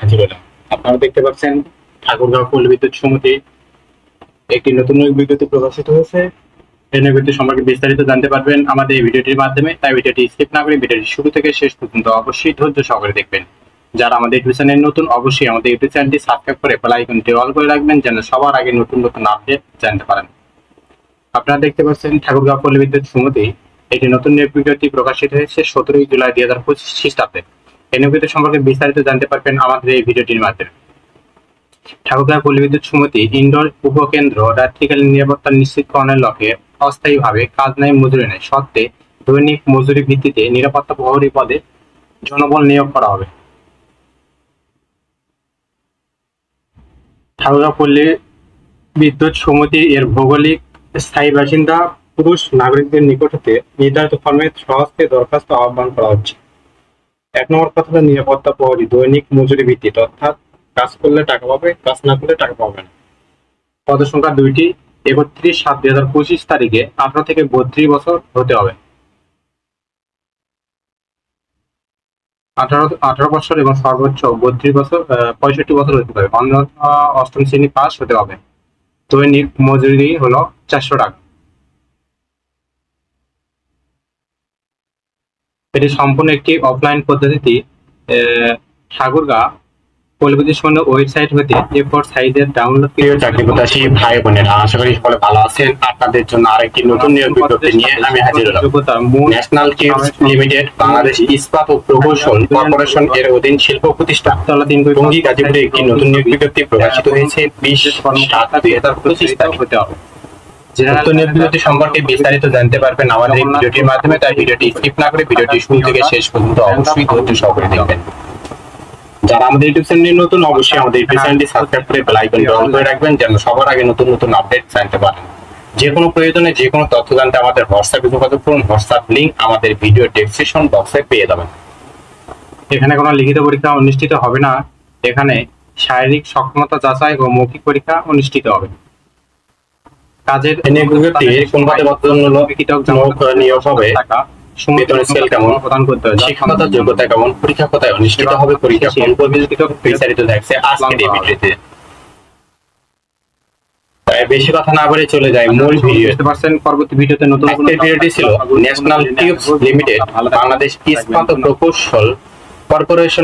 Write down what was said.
হাজির হলাম। আপনারা দেখতে পাচ্ছেন ঠাকুরগাঁও পল্লী বিদ্যুৎ সমিতি একটি নতুন বিজ্ঞপ্তি প্রকাশিত হয়েছে। সম্পর্কে বিস্তারিত জানতে পারবেন আমাদের ভিডিওটির মাধ্যমে। তাই ভিডিওটি স্কিপ না শুরু থেকে শেষ পর্যন্ত অবশ্যই ধৈর্য সহকারে দেখবেন। যারা আমাদের ইউটিউব চ্যানেল নতুন, অবশ্যই আমাদের ইউটিউব চ্যানেলটি সাবস্ক্রাইব করে অল করে রাখবেন, যেন সবার আগে নতুন নতুন আপডেট জানতে পারেন। আপনারা দেখতে পাচ্ছেন ঠাকুরগাঁও পল্লী বিদ্যুৎ সমিতি একটি নতুন নিয়োগ বিজ্ঞপ্তি প্রকাশিত হয়েছে সতেরোই জুলাই দুই হাজার পঁচিশ খ্রিস্টাব্দে। এই নিয়োগ সম্পর্কে বিস্তারিত জানতে পারবেন আমাদের এই ভিডিওটির মাধ্যমে। ঠাকুরগাঁও পল্লী বিদ্যুৎ সমিতি ইনডোর উপকেন্দ্র রাত্রিকালীন নিরাপত্তা নিশ্চিতকরণের লক্ষ্যে অস্থায়ীভাবে কাজ নেয় মজুরি নেয় সত্ত্বে দৈনিক মজুরি ভিত্তিতে নিরাপত্তা প্রহরী পদে জনবল নিয়োগ করা হবে। ঠাকুরগাঁও পল্লী বিদ্যুৎ সমিতি এর ভৌগোলিক স্থায়ী বাসিন্দা পুরুষ নাগরিকদের নিকট হতে নির্ধারিত ফর্মে সহজে দরখাস্ত আহ্বান করা হচ্ছে। এক নম্বর কথা নিরাপত্তা প্রহরী, দৈনিক মজুরি ভিত্তিতে অর্থাৎ কাজ করলে টাকা পাবে, কাজ না করলে টাকা পাবে না। পদ সংখ্যা দুইটি একত্রিশ সাত দুই হাজার পঁচিশ তারিখে আঠারো থেকে বত্রিশ বছর হতে হবে। আঠারো আঠারো বছর এবং সর্বোচ্চ বত্রিশ বছর পঁয়ষট্টি বছর হতে হবে। অন্য অষ্টম শ্রেণি পাস হতে হবে। দৈনিক মজুরি হলো চারশো টাকা। এটি সম্পূর্ণ একটি অফলাইন পদ্ধতিতে আহ, ঠাকুরগা পল্লীবিদ্যুৎ ওয়েবসাইট হতে এ ফোর সাইজের ডাউনলোড প্রিয় চাকরি প্রত্যাশী ভাই বোনেরা আশা করি সকলে ভালো আছেন। আপনাদের জন্য আরেকটি নতুন নিয়োগ বিজ্ঞপ্তি নিয়ে আমি হাজির হলাম। ন্যাশনাল টিউবস লিমিটেড বাংলাদেশ ইস্পাত ও প্রকৌশল কর্পোরেশন এর অধীন শিল্প প্রতিষ্ঠান তলা তিন কোটি টঙ্গী গাজীপুরে একটি নতুন নিয়োগ বিজ্ঞপ্তি প্রকাশিত হয়েছে বিশ সাত দুই হাজার পঁচিশ তারিখ। হতে হবে। বিজ্ঞপ্তি সম্পর্কে বিস্তারিত জানতে পারবেন আমাদের এই ভিডিওটির মাধ্যমে তাই ভিডিওটি স্কিপ না করে ভিডিওটি শুরু থেকে শেষ পর্যন্ত অবশ্যই ধৈর্য সহকারে দেখবেন। যারা আমাদের ইউটিউব চ্যানেলে নতুন অবশ্যই আমাদের ইউটিউব চ্যানেলটি সাবস্ক্রাইব করে বেল আইকনটি অন করে রাখবেন যেন সবার আগে নতুন নতুন আপডেট জানতে পারেন। যে কোনো প্রয়োজনে যে কোনো তথ্য জানতে আমাদের হোয়াটসঅ্যাপে যোগাযোগ করুন হোয়াটসঅ্যাপ লিংক আমাদের ভিডিও ডেসক্রিপশন বক্সে পেয়ে যাবেন। এখানে কোনো লিখিত পরীক্ষা অনুষ্ঠিত হবে না। এখানে শারীরিক সক্ষমতা যাচাই ও মৌখিক পরীক্ষা অনুষ্ঠিত হবে। কাজের কোন নিয়োগ হবে বেতনের স্কেল কেমন? প্রদান করতে হবে। শিক্ষাগত যোগ্যতা কেমন? পরীক্ষা কোথায় অনুষ্ঠিত হবে পরীক্ষা কোন পদ্ধতিতে বিস্তারিত দেখছে আজকের এই ভিডিওতে বেশি কথা না বলে চলে যায় মূল ভিডিও। বুঝতে পারছেন পরবর্তী ভিডিওতে নতুন কোনো আজকের ভিডিওটি ছিল ন্যাশনাল টিউবস লিমিটেড বাংলাদেশ ইস্পাত প্রকৌশল কর্পোরেশন